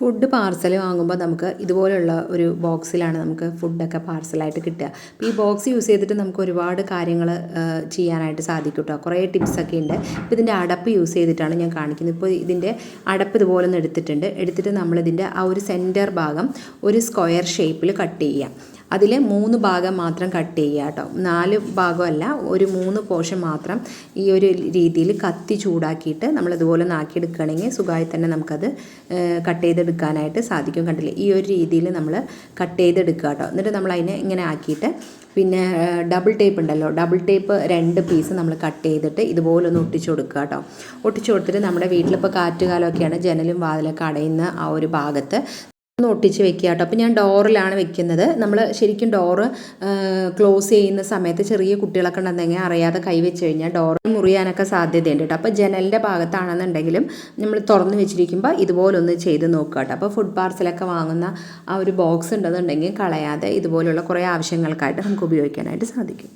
Food parcel വാങ്ങുമ്പോൾ നമുക്ക് ഇതുപോലെയുള്ള ഒരു ബോക്സിലാണ് നമുക്ക് ഫുഡൊക്കെ പാർസലായിട്ട് കിട്ടുക. അപ്പോൾ ഈ ബോക്സ് യൂസ് ചെയ്തിട്ട് നമുക്ക് ഒരുപാട് കാര്യങ്ങൾ ചെയ്യാനായിട്ട് സാധിക്കും കേട്ടോ കുറേ ടിപ്സൊക്കെ ഉണ്ട് ഇപ്പോൾ ഇതിന്റെ അടപ്പ് യൂസ് ചെയ്തിട്ടാണ് ഞാൻ കാണിക്കുന്നത്. ഇപ്പോൾ ഇതിന്റെ അടപ്പ് ഇതുപോലെ ഒന്ന് എടുത്തിട്ടുണ്ട്. എടുത്തിട്ട് നമ്മളിതിന്റെ ആ ഒരു സെന്റർ ഭാഗം ഒരു സ്ക്വയർ ഷേപ്പിൽ കട്ട് ചെയ്യാം. അതിൽ മൂന്ന് ഭാഗം മാത്രം കട്ട് ചെയ്യുക കേട്ടോ. നാല് ഭാഗമല്ല ഒരു മൂന്ന് പോർഷൻ മാത്രം ഈ ഒരു രീതിയിൽ കത്തി ചൂടാക്കിയിട്ട് നമ്മൾ ഇതുപോലെ നാക്കിയെടുക്കുകയാണെങ്കിൽ സുഖമായി തന്നെ നമുക്കത് കട്ട് ചെയ്തെടുക്കാനായിട്ട് സാധിക്കും. കണ്ടില്ലേ? ഈ ഒരു രീതിയിൽ നമ്മൾ കട്ട് ചെയ്തെടുക്കുക കേട്ടോ. എന്നിട്ട് നമ്മൾ അതിനെ ഇങ്ങനെ ആക്കിയിട്ട് പിന്നെ ഡബിൾ ടേപ്പ് ഉണ്ടല്ലോ. ഡബിൾ ടേപ്പ് രണ്ട് പീസ് നമ്മൾ കട്ട് ചെയ്തിട്ട് ഇതുപോലെ ഒന്ന് ഒട്ടിച്ചു കൊടുക്കുക കേട്ടോ. ഒട്ടിച്ചു കൊടുത്തിട്ട് നമ്മുടെ വീട്ടിലിപ്പോൾ കാറ്റുകാലമൊക്കെയാണ് ജനലും വാതിലൊക്കെ അടയുന്ന ആ ഒരു ഭാഗത്ത് ഒന്ന് ഒട്ടിച്ച് വെക്കുക കേട്ടോ. അപ്പോൾ ഞാൻ ഡോറിലാണ് വെക്കുന്നത്. നമ്മൾ ശരിക്കും ഡോറ് ക്ലോസ് ചെയ്യുന്ന സമയത്ത് ചെറിയ കുട്ടികളൊക്കെ ഉണ്ടെന്നെങ്കിൽ അറിയാതെ കൈവച്ച് കഴിഞ്ഞാൽ ഡോർ മുറിയാനൊക്കെ സാധ്യതയുണ്ട് കേട്ടോ. അപ്പോൾ ജനലിന്റെ ഭാഗത്താണെന്നുണ്ടെങ്കിലും നമ്മൾ തുറന്ന് വെച്ചിരിക്കുമ്പോൾ ഇതുപോലൊന്ന് ചെയ്ത് നോക്കുക കേട്ടോ. അപ്പോൾ ഫുഡ് പാർസലൊക്കെ വാങ്ങുന്ന ആ ഒരു ബോക്സ് ഉണ്ടെന്നുണ്ടെങ്കിൽ കളയാതെ ഇതുപോലുള്ള കുറേ ആവശ്യങ്ങൾക്കായിട്ട് നമുക്ക് ഉപയോഗിക്കാനായിട്ട് സാധിക്കും.